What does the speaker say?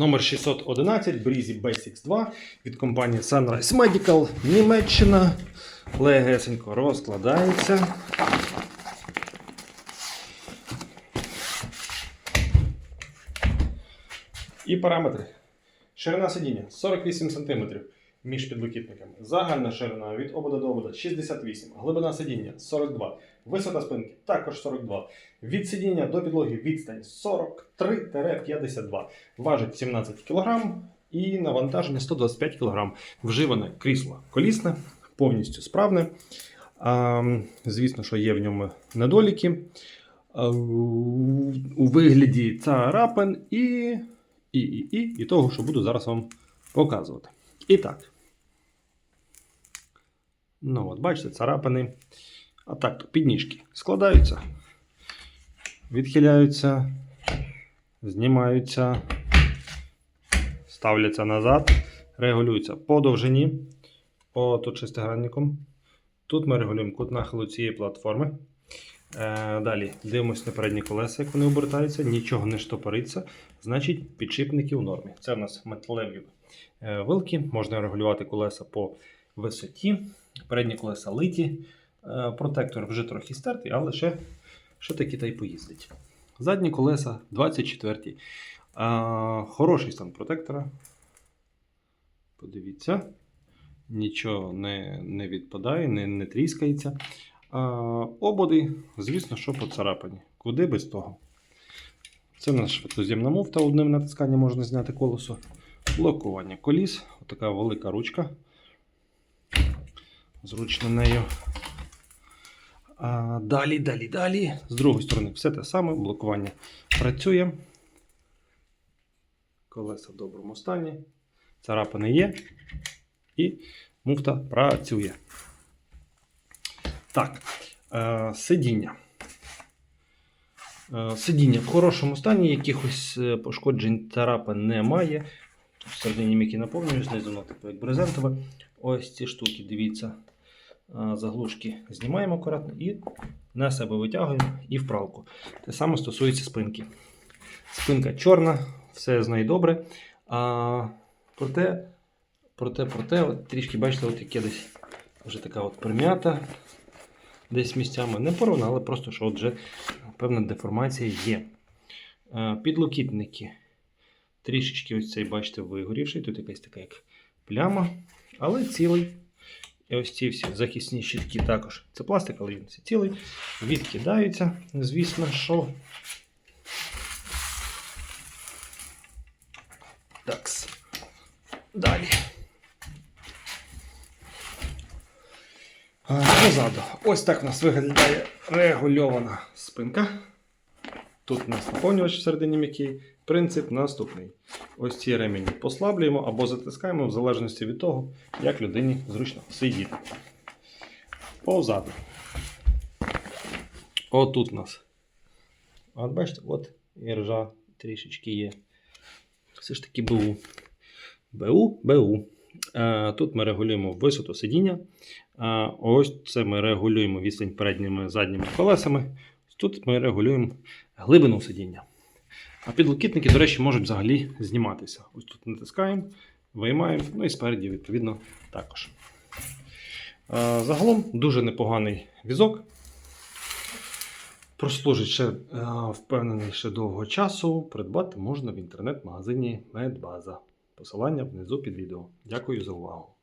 Номер 611 Breezy Basics 2 від компанії Sunrise Medical Німеччина. Легесенько розкладається. І параметри. Ширина сидіння 48 см між підлокітниками. Загальна ширина від обода до обода 68 Глибина сидіння 42 Висота спинки також 42 Від сидіння до підлоги відстань 43-52 Важить 17 кг і навантаження 125 кг. Вживане крісло колісне, повністю справне. Звісно, що є в ньому недоліки. У вигляді царапин і, і, і, і, і того, що буду зараз вам показувати. І так. Ну, от, бачите, царапини. А так, то підніжки складаються, відхиляються, знімаються, ставляться назад, регулюються по довжині. О, тут шестигранником. Тут ми регулюємо кут нахилу цієї платформи. Е, далі дивимося на передні колеса, як вони обертаються, нічого не штопориться. Значить, підшипники у нормі. Це в нас металеві е, вилки. Можна регулювати колеса по висоті. Передні колеса литі. Е, протектор вже трохи стертий, але ще, ще таки та й поїздить. Задні колеса 24. А, хороший стан протектора. Подивіться. Нічого не, не відпадає, не, не тріскається. А, ободи, звісно, що поцарапані. Куди без того? Це наша швидкоз'ємна муфта, одним натисканням можна зняти колесо. Блокування коліс. Отака велика ручка. Зручно нею. А, далі, далі, далі. З другої сторони, все те саме, блокування працює. Колеса в доброму стані. Царапини є. І муфта працює. Так, е, сидіння. Е, сидіння в хорошому стані, якихось е, пошкоджень царапин немає. Всередині м'які наповнюють, знизу воно типу як брезентове. Ось ці штуки, дивіться, заглушки знімаємо акуратно і на себе витягуємо і в пралку. Те саме стосується спинки. Спинка чорна, все з нею добре. А, проте, проте, проте, от трішки бачите, от яке десь вже така от прим'ята. Десь місцями не порвана, але просто що от вже певна деформація є. Е, Підлокітники. Трішечки ось цей, бачите, вигорівший. Тут якась така як пляма, але цілий. І ось ці всі захисні щитки також. Це пластик, але він цілий. Відкидаються, звісно, що. Такс. Далі. Позаду. Ось так у нас виглядає регульована спинка. Тут у нас наповнювач всередині м'який. Принцип наступний. Ось ці ремені послаблюємо або затискаємо в залежності від того, як людині зручно сидіти. Позаду. Отут у нас. От бачите, от і ржа трішечки є. Все ж таки БУ. БУ, БУ. Е, Тут ми регулюємо висоту сидіння. Е, Ось це ми регулюємо відстань передніми задніми колесами. Тут ми регулюємо глибину сидіння. А підлокітники, до речі, можуть взагалі зніматися. Ось тут натискаємо, виймаємо, ну і спереді, відповідно, також. Загалом дуже непоганий візок. Прослужить ще, е, впевнений, ще довго часу. Придбати можна в інтернет-магазині Медбаза. Посилання внизу під відео. Дякую за увагу.